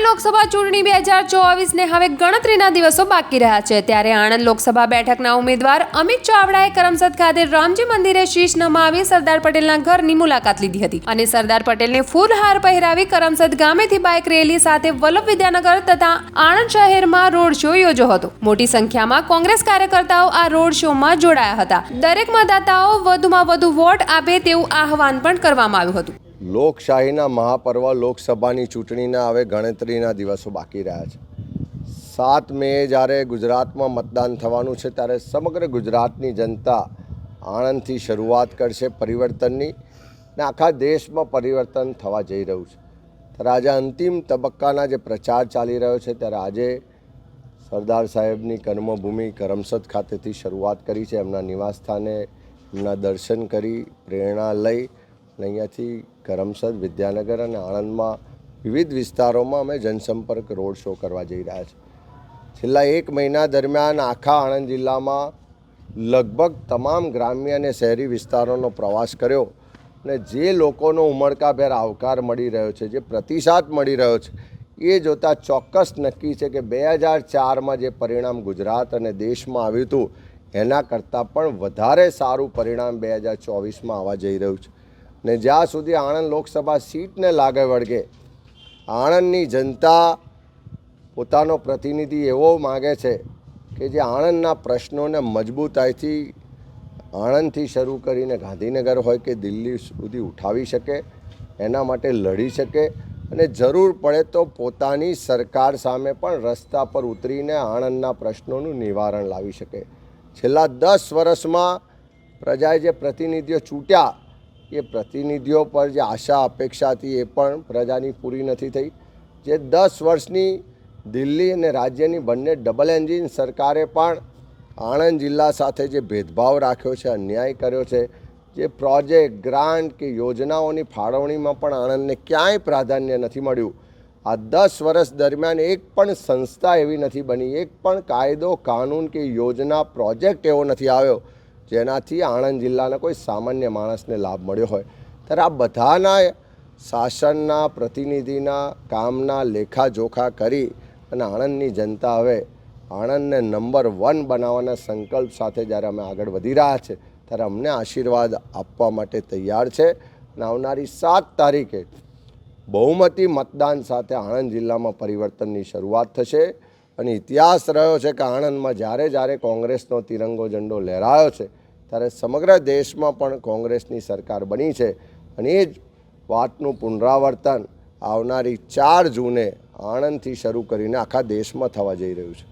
આણંદ લોકસભા ચૂંટણી બે હજાર ચોવીસને હવે ગણતરીના દિવસો બાકી રહ્યા છે. ત્યારે આણંદ લોકસભા બેઠકના ઉમેદવાર અમિત ચાવડાએ કરમસદ ખાતે રામજી મંદિરે શીશ નમાવી સરદાર પટેલના ઘરની મુલાકાત લીધી હતી અને સરદાર પટેલને ફૂલહાર પહેરાવી કરમસદ ગામેથી બાઇક રેલી સાથે વલ્લભ વિદ્યાનગર તથા આણંદ શહેરમાં રોડ શો યોજ્યો હતો. મોટી સંખ્યામાં કોંગ્રેસ કાર્યકર્તાઓ આ રોડ શોમાં જોડાયા હતા. દરેક મતદાતાઓ વધુમાં વધુ વોટ આપે તેવું આહવાન પણ કરવામાં આવ્યું હતું. લોકશાહીના મહાપર્વ લોકસભાની ચૂંટણીના હવે ગણતરીના દિવસો બાકી રહ્યા છે. સાત મે જ્યારે ગુજરાતમાં મતદાન થવાનું છે, ત્યારે સમગ્ર ગુજરાતની જનતા આણંદથી શરૂઆત કરશે પરિવર્તનની ને આખા દેશમાં પરિવર્તન થવા જઈ રહ્યું છે. ત્યારે આજે અંતિમ તબક્કાના જે પ્રચાર ચાલી રહ્યો છે, ત્યારે આજે સરદાર સાહેબની કર્મભૂમિ કરમસદ ખાતેથી શરૂઆત કરી છે. એમના નિવાસસ્થાને એમના દર્શન કરી, પ્રેરણા લઈ અને અહીંયાથી કરમસદ વિદ્યાનગર અને આણંદમાં વિવિધ વિસ્તારોમાં અમે જનસંપર્ક રોડ શો કરવા જઈ રહ્યા છીએ છેલ્લા એક મહિના દરમિયાન આખા આણંદ જિલ્લામાં લગભગ તમામ ગ્રામ્ય અને શહેરી વિસ્તારોનો પ્રવાસ કર્યો અને જે લોકોનો ઉમળકાભેર આવકાર મળી રહ્યો છે, જે પ્રતિસાદ મળી રહ્યો છે, એ જોતાં ચોક્કસ નક્કી છે કે બે હજાર ચારમાં જે પરિણામ ગુજરાત અને દેશમાં આવ્યું હતું, એના કરતાં પણ વધારે સારું પરિણામ બે હજાર ચોવીસમાં આવવા જઈ રહ્યું છે. ને જ્યાં સુધી આણંદ લોકસભા સીટને લાગે વળગે, આણંદની જનતા પોતાનો પ્રતિનિધિ એવો માગે છે કે જે આણંદના પ્રશ્નોને મજબૂતાઈથી આણંદથી શરૂ કરીને ગાંધીનગર હોય કે દિલ્હી સુધી ઉઠાવી શકે, એના માટે લડી શકે અને જરૂર પડે તો પોતાની સરકાર સામે પણ રસ્તા પર ઉતરીને આણંદના પ્રશ્નોનું નિવારણ લાવી શકે. છેલ્લા દસ વર્ષમાં પ્રજાએ જે પ્રતિનિધિઓ ચૂંટ્યા એ પ્રતિનિધિઓ પર જે આશા, અપેક્ષા હતી એ પણ પ્રજાની પૂરી નથી થઈ. જે દસ વર્ષની દિલ્હી અને રાજ્યની બંને ડબલ એન્જિન સરકારે પણ આણંદ જિલ્લા સાથે જે ભેદભાવ રાખ્યો છે, અન્યાય કર્યો છે, જે પ્રોજેક્ટ, ગ્રાન્ટ કે યોજનાઓની ફાળવણીમાં પણ આણંદને ક્યાંય પ્રાધાન્ય નથી મળ્યું. આ દસ વર્ષ દરમિયાન એક પણ સંસ્થા એવી નથી બની, એક પણ કાયદો, કાનૂન કે યોજના, પ્રોજેક્ટ એવો નથી આવ્યો. જેનાથી આણંદ જિલ્લાના કોઈ સામાન્ય માણસને લાભ મળ્યો હોય. ત્યારે આ બધાના શાસનના, પ્રતિનિધિના, કામના લેખાજોખા કરી અને આણંદની જનતા હવે આણંદને નંબર વન બનાવવાના સંકલ્પ સાથે જ્યારે અમે આગળ વધી રહ્યા છે, ત્યારે અમને આશીર્વાદ આપવા માટે તૈયાર છે. અને આવનારી સાત તારીખે બહુમતી મતદાન સાથે આણંદ જિલ્લામાં પરિવર્તનની શરૂઆત થશે. અને ઇતિહાસ રહ્યો છે કે આણંદમાં જ્યારે જ્યારે કોંગ્રેસનો તિરંગો ઝંડો લહેરાયો છે, ત્યારે સમગ્ર દેશમાં પણ કોંગ્રેસની સરકાર બની છે. અને એ જ વાતનું પુનરાવર્તન આવનારી ચાર જૂને આણંદથી શરૂ કરીને આખા દેશમાં થવા જઈ રહ્યું છે.